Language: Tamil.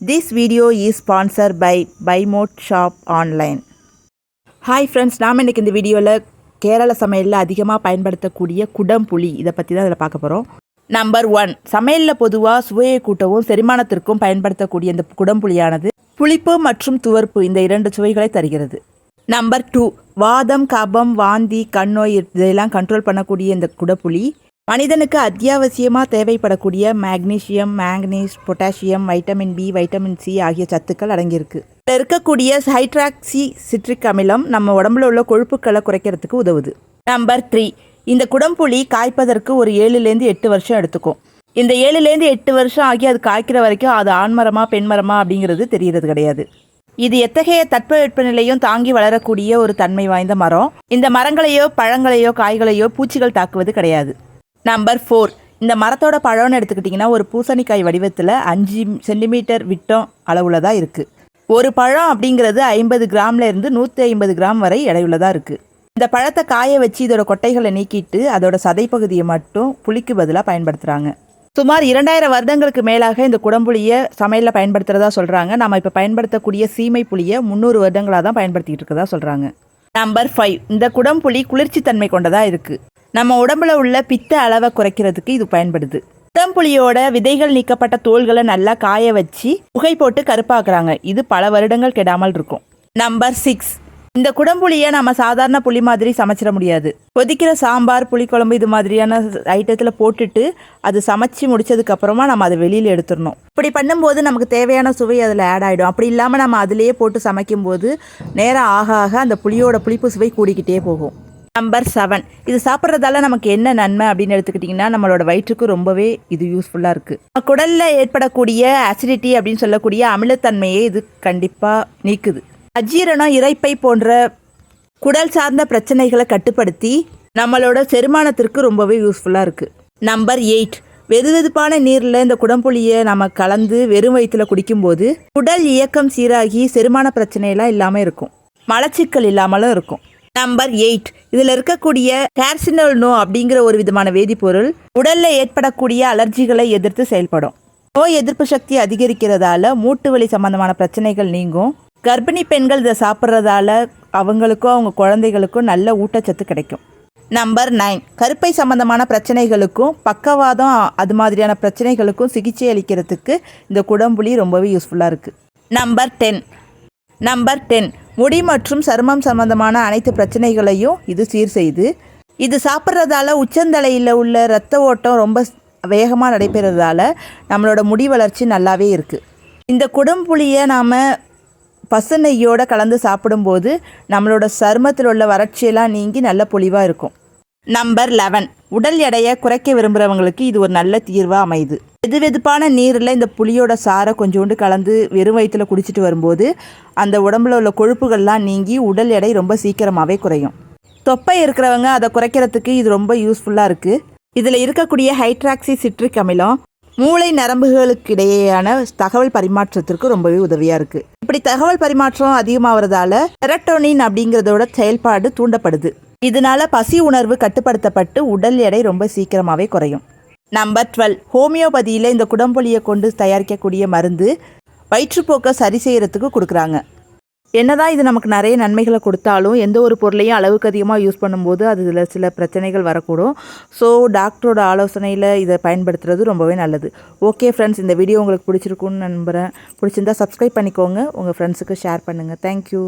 This video is sponsor by Bymot shop online hi friends நாம் இன்றைக்கி இந்த வீடியோவில் கேரள சமையலில் அதிகமாக பயன்படுத்தக்கூடிய குடம்புளி இதை பற்றி தான் இதில் பார்க்க போகிறோம் நம்பர் ஒன் சமையலில் பொதுவாக சுவையை கூட்டவும் செரிமானத்திற்கும் பயன்படுத்தக்கூடிய இந்த குடம்புளியானது புளிப்பு மற்றும் துவர்ப்பு இந்த இரண்டு சுவைகளை தருகிறது. நம்பர் டூ வாதம் கபம் வாந்தி கண்ணோய் இதையெல்லாம் கண்ட்ரோல் பண்ணக்கூடிய இந்த குடப்புளி மனிதனுக்கு அத்தியாவசியமாக தேவைப்படக்கூடிய magnesium manganese potassium vitamin B vitamin C ஆகிய சத்துக்கள் அடங்கியிருக்கு. இதில் இருக்கக்கூடிய ஹைட்ராக்சி சிட்ரிக் அமிலம் நம்ம உடம்புல உள்ள கொழுப்புக்களை குறைக்கிறதுக்கு உதவுது. நம்பர் த்ரீ இந்த குடம்புளி காய்ப்பதற்கு ஒரு ஏழுலேருந்து எட்டு வருஷம் எடுத்துக்கும். இந்த ஏழுலேருந்து எட்டு வருஷம் ஆகி அது காய்க்கிற வரைக்கும் அது ஆண்மரமா பெண்மரமா அப்படிங்கிறது தெரிகிறது கிடையாது. இது எத்தகைய தட்பவெப்பநிலையும் தாங்கி வளரக்கூடிய ஒரு தன்மை வாய்ந்த மரம். இந்த மரங்களையோ பழங்களையோ காய்களையோ பூச்சிகள் தாக்குவது கிடையாது. நம்பர் ஃபோர் இந்த மரத்தோட பழம்னு எடுத்துக்கிட்டிங்கன்னா ஒரு பூசணிக்காய் வடிவத்தில் அஞ்சு சென்டிமீட்டர் விட்டம் அளவில் தான் இருக்குது ஒரு பழம் அப்படிங்கிறது ஐம்பது கிராம்லேருந்து நூற்றி ஐம்பது கிராம் வரை எடையுள்ளதாக இருக்குது இந்த பழத்தை காய வச்சு இதோட கொட்டைகளை நீக்கிட்டு அதோட சதைப்பகுதியை மட்டும் புளிக்கு பதிலாக பயன்படுத்துகிறாங்க சுமார் இரண்டாயிரம் வருடங்களுக்கு மேலாக இந்த குடம்புளியை சமையலில் பயன்படுத்துகிறதா சொல்கிறாங்க நம்ம இப்போ பயன்படுத்தக்கூடிய சீமை புளியை முந்நூறு வருடங்களாக தான் பயன்படுத்திக்கிட்டு இருக்கதா சொல்கிறாங்க நம்பர் ஃபைவ் இந்த குடம்புளி குளிர்ச்சி தன்மை கொண்டதாக இருக்குது நம்ம உடம்புல உள்ள பித்த அளவை குறைக்கிறதுக்கு இது பயன்படுது. குடம்புளியோட விதைகள் நீக்கப்பட்ட தோள்களை நல்லா காய வச்சு புகை போட்டு கருப்பாக்குறாங்க. இது பல வருடங்கள் கெடாமல் இருக்கும். நம்பர் சிக்ஸ் இந்த குடம்புளியை நம்ம சாதாரண புளி மாதிரி சமைச்சிட முடியாது. கொதிக்கிற சாம்பார் புளிக்குழம்பு இது மாதிரியான ஐட்டத்தில் போட்டுட்டு அது சமைச்சு முடிச்சதுக்கு அப்புறமா நம்ம அதை வெளியில் எடுத்துடணும். இப்படி பண்ணும்போது நமக்கு தேவையான சுவை அதில் ஆட் ஆகிடும் அப்படி இல்லாமல் நம்ம அதிலேயே போட்டு சமைக்கும்போது நேரம் ஆக ஆக அந்த புளியோட புளிப்பு சுவை கூடிக்கிட்டே போகும். நம்பர் செவன் இது சாப்பிட்றதால நமக்கு என்ன நன்மை அப்படின்னு எடுத்துக்கிட்டிங்கன்னா நம்மளோட வயிற்றுக்கு ரொம்பவே இது யூஸ்ஃபுல்லாக இருக்குது குடலில் ஏற்படக்கூடிய அசிடிட்டி அப்படின்னு சொல்லக்கூடிய அமிலத்தன்மையை இது கண்டிப்பாக நீக்குது. அஜீரணம் இறைப்பை போன்ற குடல் சார்ந்த பிரச்சனைகளை கட்டுப்படுத்தி நம்மளோட செரிமானத்திற்கு ரொம்பவே யூஸ்ஃபுல்லாக இருக்குது நம்பர் எயிட் வெது வெதுப்பான நீரில் இந்த குடம்புளியை நம்ம கலந்து வெறும் வயிற்றில் குடிக்கும்போது குடல் இயக்கம் சீராகி செரிமான பிரச்சனையெல்லாம் இல்லாமல் இருக்கும். மலச்சிக்கல் இல்லாமலும் இருக்கும். நம்பர் எயிட் இதில் இருக்கக்கூடிய கேர்சினல் நோ அப்படிங்கிற ஒரு விதமான வேதிப்பொருள் உடலில் ஏற்படக்கூடிய அலர்ஜிகளை எதிர்த்து செயல்படும். நோய் எதிர்ப்பு சக்தி அதிகரிக்கிறதால மூட்டு வலி சம்பந்தமான பிரச்சனைகள் நீங்கும். கர்ப்பிணி பெண்கள் இதை சாப்பிட்றதால அவங்களுக்கும் அவங்க குழந்தைகளுக்கும் நல்ல ஊட்டச்சத்து கிடைக்கும். நம்பர் நைன் கருப்பை சம்பந்தமான பிரச்சனைகளுக்கும் பக்கவாதம் அது மாதிரியான பிரச்சனைகளுக்கும் சிகிச்சை அளிக்கிறதுக்கு இந்த குடம்புளி ரொம்பவே யூஸ்ஃபுல்லாக இருக்குது நம்பர் டென் நம்பர் டென் முடி மற்றும் சருமம் சம்பந்தமான அனைத்து பிரச்சனைகளையும் இது சீர் செய்து இது சாப்பிட்றதால உச்சந்தலையில் உள்ள இரத்த ஓட்டம் ரொம்ப வேகமாக நடைபெறதால நம்மளோட முடி வளர்ச்சி நல்லாவே இருக்குது இந்த குடம்புளியை நாம் பசு நெய்யோடு கலந்து சாப்பிடும்போது நம்மளோட சருமத்தில் உள்ள வறட்சியெல்லாம் நீங்கி நல்ல பொலிவாக இருக்கும். Number eleven. உடல் எடையை குறைக்க விரும்புகிறவங்களுக்கு இது ஒரு நல்ல தீர்வாக அமையுது. வெது வெதுப்பான நீரில் இந்த புளியோட சாரை கொஞ்சோண்டு கலந்து வெறும் வயிற்றில் குடிச்சிட்டு வரும்போது அந்த உடம்புல உள்ள கொழுப்புகள்லாம் நீங்கி உடல் எடை ரொம்ப சீக்கிரமாகவே குறையும். தொப்பை இருக்கிறவங்க அதை குறைக்கிறதுக்கு இது ரொம்ப யூஸ்ஃபுல்லாக இருக்குது இதில் இருக்கக்கூடிய ஹைட்ராக்சி சிட்ரிக் அமிலம் மூளை நரம்புகளுக்கு இடையேயான தகவல் பரிமாற்றத்திற்கு ரொம்பவே உதவியாக இருக்குது இப்படி தகவல் பரிமாற்றம் அதிகமாகிறதால செரட்டோனின் அப்படிங்கிறதோட செயல்பாடு தூண்டப்படுது. இதனால பசி உணர்வு கட்டுப்படுத்தப்பட்டு உடல் எடை ரொம்ப சீக்கிரமாகவே குறையும். நம்பர் டுவெல் ஹோமியோபதியில் இந்த குடம்பொலியை கொண்டு தயாரிக்கக்கூடிய மருந்து வயிற்றுப்போக்கை சரி செய்கிறதுக்கு கொடுக்குறாங்க. என்னதான் இது நமக்கு நிறைய நன்மைகளை கொடுத்தாலும் எந்த ஒரு பொருளையும் அளவுக்கு அதிகமாக யூஸ் பண்ணும்போது அதில் சில பிரச்சனைகள் வரக்கூடும். ஸோ டாக்டரோட ஆலோசனையில் இதை பயன்படுத்துறது ரொம்பவே நல்லது. ஓகே ஃப்ரெண்ட்ஸ் இந்த வீடியோ உங்களுக்கு பிடிச்சிருக்குன்னு நம்புகிறேன் பிடிச்சிருந்தா சப்ஸ்கிரைப் பண்ணிக்கோங்க. உங்கள் ஃப்ரெண்ட்ஸுக்கு ஷேர் பண்ணுங்கள் தேங்க்யூ